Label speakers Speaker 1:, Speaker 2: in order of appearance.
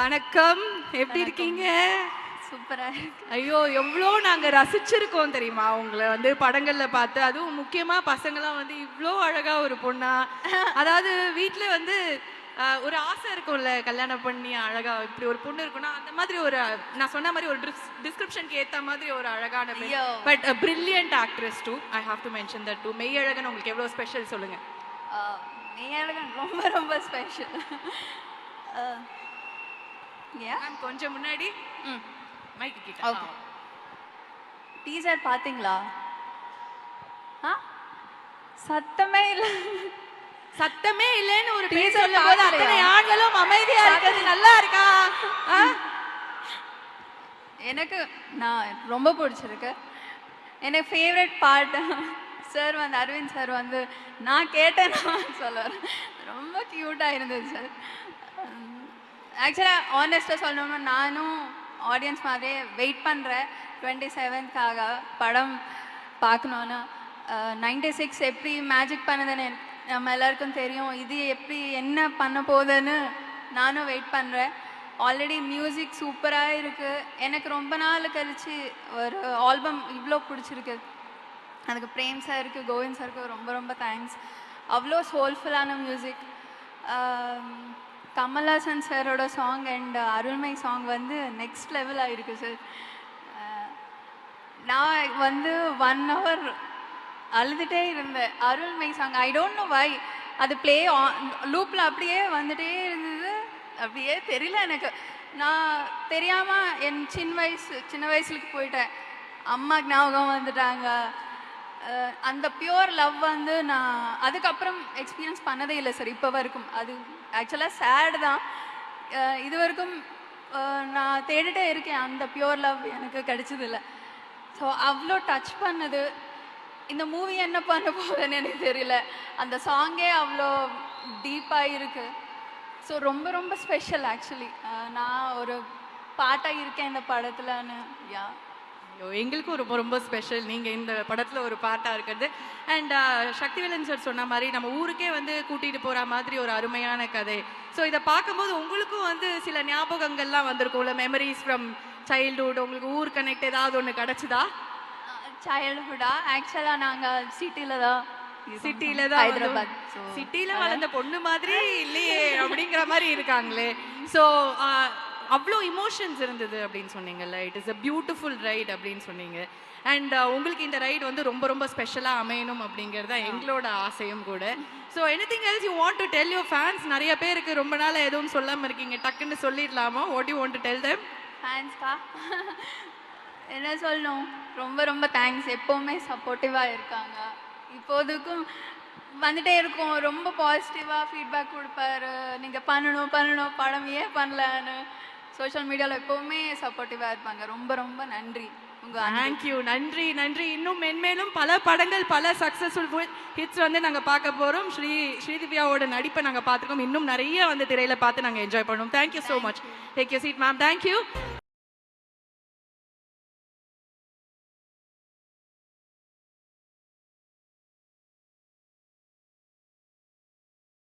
Speaker 1: வணக்கம். எப்படி இருக்கீங்க?
Speaker 2: சூப்பரா இருக்கு.
Speaker 1: ஐயோ எவ்வளோ நாங்க ரசிச்சிருக்கோம் தெரியுமா? உங்களை வந்து படங்கள்ல பார்த்து. அதுவும் முக்கியமா பசங்களாம் வந்து இவ்வளோ அழகா ஒரு பொண்ணா. அதாவது வீட்ல வந்து ஒரு ஆசை இருக்கும்ல கல்யாணம் பண்ணி அழகா இப்படி ஒரு பொண்ணு இருக்கும்னா அந்த மாதிரி ஒரு நான் சொன்ன மாதிரி ஒரு டிஸ்கிரிப்ஷனுக்கு ஏத்த மாதிரி ஒரு அழகான. But brilliant actress too I have to mention that too Meiyazhagan உங்களுக்கு எவ்வளோ ஸ்பெஷல் சொல்லுங்க.
Speaker 2: நீங்க ரொம்ப ரொம்ப ஸ்பெஷல்
Speaker 1: மேம் கொஞ்சம் முன்னாடி.
Speaker 2: ம்.
Speaker 1: மைக்கு கிட்ட.
Speaker 2: டீசர் பாத்தீங்களா ஆ? சத்தமே இல்ல.
Speaker 1: சத்தமே இல்லைன்னு ஒரு பேர்
Speaker 2: Teaser
Speaker 1: சொல்லும் போது
Speaker 2: பார்க்கலையா?
Speaker 1: அத்தனை ஆண்களும் அமைதியா இருக்கிறது நல்லா இருக்கா?
Speaker 2: எனக்கு நான் ரொம்ப பிடிச்சிருக்கு. எனக்கு ஃபேவரட் பார்ட் சார் வந்து அரவிந்த் சார் வந்து நான் கேட்டேன்னா சொல்லுவார் ரொம்ப க்யூட்டாக இருந்தது சார் ஆக்சுவலாக ஆனஸ்ட்டாக சொல்லணும்னா நானும் ஆடியன்ஸ் மாதிரியே வெயிட் பண்ணுறேன் டுவெண்ட்டி செவன்த்காக படம் பார்க்கணுன்னு நைன்டி சிக்ஸ் எப்படி மேஜிக் பண்ணதுன்னு நம்ம எல்லாருக்கும் தெரியும். இது எப்படி என்ன பண்ண போகுதுன்னு நானும் வெயிட் பண்ணுறேன் ஆல்ரெடி மியூசிக் சூப்பராக இருக்குது எனக்கு ரொம்ப நாள் கழிச்சு ஒரு ஆல்பம் இவ்வளோ பிடிச்சிருக்கு. அதுக்கு பிரேம் சாருக்கு கோவிந்த் சாருக்கு ரொம்ப ரொம்ப தேங்க்ஸ் அவ்வளோ சோல்ஃபுல்லான மியூசிக் கமல்ஹாசன் சாரோட சாங் அண்ட் அருள்மை சாங் வந்து நெக்ஸ்ட் லெவலாக இருக்குது சார் நான் வந்து ஒன் ஹவர் அழுதுகிட்டே இருந்தேன். அருள்மை song I don't know why அது ப்ளே லூப்பில் அப்படியே வந்துட்டே இருந்தது. அப்படியே தெரியல எனக்கு. நான் தெரியாமல் என் சின்ன வயசு சின்ன வயசுக்கு போயிட்டேன். அம்மா ஞாபகம் வந்துட்டாங்க. அந்த பியூர் லவ் வந்து நான் அதுக்கப்புறம் எக்ஸ்பீரியன்ஸ் பண்ணதே இல்லை சார் இப்போ வரைக்கும். அது ஆக்சுவலாக சேட் தான். இது வரைக்கும் நான் தேடிட்டே இருக்கேன். அந்த பியூர் லவ் எனக்கு கிடைச்சதில்ல ஸோ அவ்வளோ டச் பண்ணது. இந்த மூவி என்ன பண்ண போகுதுன்னு எனக்கு தெரியல. அந்த சாங்கே அவ்வளோ டீப்பாக இருக்கு. ஸோ ரொம்ப ரொம்ப ஸ்பெஷல் ஆக்சுவலி நான் ஒரு பாட்டாக இருக்கேன் இந்த படத்துலன்னு. யா
Speaker 1: ஐயோ, எங்களுக்கும் ரொம்ப ரொம்ப ஸ்பெஷல் நீங்க இந்த படத்துல ஒரு பாட்டா இருக்கிறது. அண்ட் சக்திவேலன் சார் சொன்ன மாதிரி நம்ம ஊருக்கே வந்து கூட்டிட்டு போற மாதிரி ஒரு அருமையான கதை. ஸோ இதை பார்க்கும்போது உங்களுக்கும் வந்து சில ஞாபகங்கள்லாம் வந்திருக்கும்ல? மெமரிஸ் ஃப்ரம் சைல்ட்ஹுட் உங்களுக்கு ஊர் கனெக்ட் ஏதாவது ஒன்று கிடைச்சதா?
Speaker 2: சைல்ட்ஹுட்டா ஆக்சுவலாக நாங்கள் சிட்டியில் தான்
Speaker 1: சிட்டில தான்
Speaker 2: ஹைதராபாத் ஸோ
Speaker 1: சிட்டில வளர்ந்த பொண்ணு மாதிரி இல்லையே அப்படிங்கிற மாதிரி இருக்காங்களே. ஸோ அவ்வளோ இமோஷன்ஸ் இருந்தது அப்படின்னு சொன்னீங்கல்ல. It is a beautiful right அப்படின்னு சொன்னீங்க. அண்ட் உங்களுக்கு இந்த ரைட் வந்து ரொம்ப ரொம்ப ஸ்பெஷலாக அமையணும் அப்படிங்கிறது தான் எங்களோட ஆசையும் கூட. So anything else you want to tell your fans நிறைய பேருக்கு ரொம்ப நாள் எதுவும் சொல்லாமல் இருக்கீங்க. டக்குன்னு சொல்லிடலாமா? What you want to tell them?
Speaker 2: ஃபேன்ஸ்க்கா என்ன சொல்லணும்? ரொம்ப ரொம்ப தேங்க்ஸ் எப்போவுமே சப்போர்ட்டிவாக இருக்காங்க. இப்போதுக்கும் வந்துட்டே இருக்கும். ரொம்ப பாசிட்டிவாக ஃபீட்பேக் கொடுப்பாரு. நீங்கள் பண்ணணும் பண்ணணும். படம் ஏன் பண்ணலன்னு. சோஷியல் மீடியாவில் எப்போவுமே சப்போர்ட்டிவாக இருப்பாங்க. ரொம்ப ரொம்ப நன்றி. உங்கள்
Speaker 1: தேங்க்யூ நன்றி நன்றி. இன்னும் மென்மேலும் பல படங்கள் பல சக்ஸஸ்ஃபுல் ஹிட்ஸ் வந்து நாங்கள் பார்க்க போகிறோம் ஸ்ரீ ஸ்ரீதிவ்யாவோட நடிப்பை நாங்கள் பார்த்துருக்கோம். இன்னும் நிறைய வந்து திரையில பார்த்து நாங்கள் என்ஜாய் பண்ணுவோம். Thank you so much take you seat ma'am thank you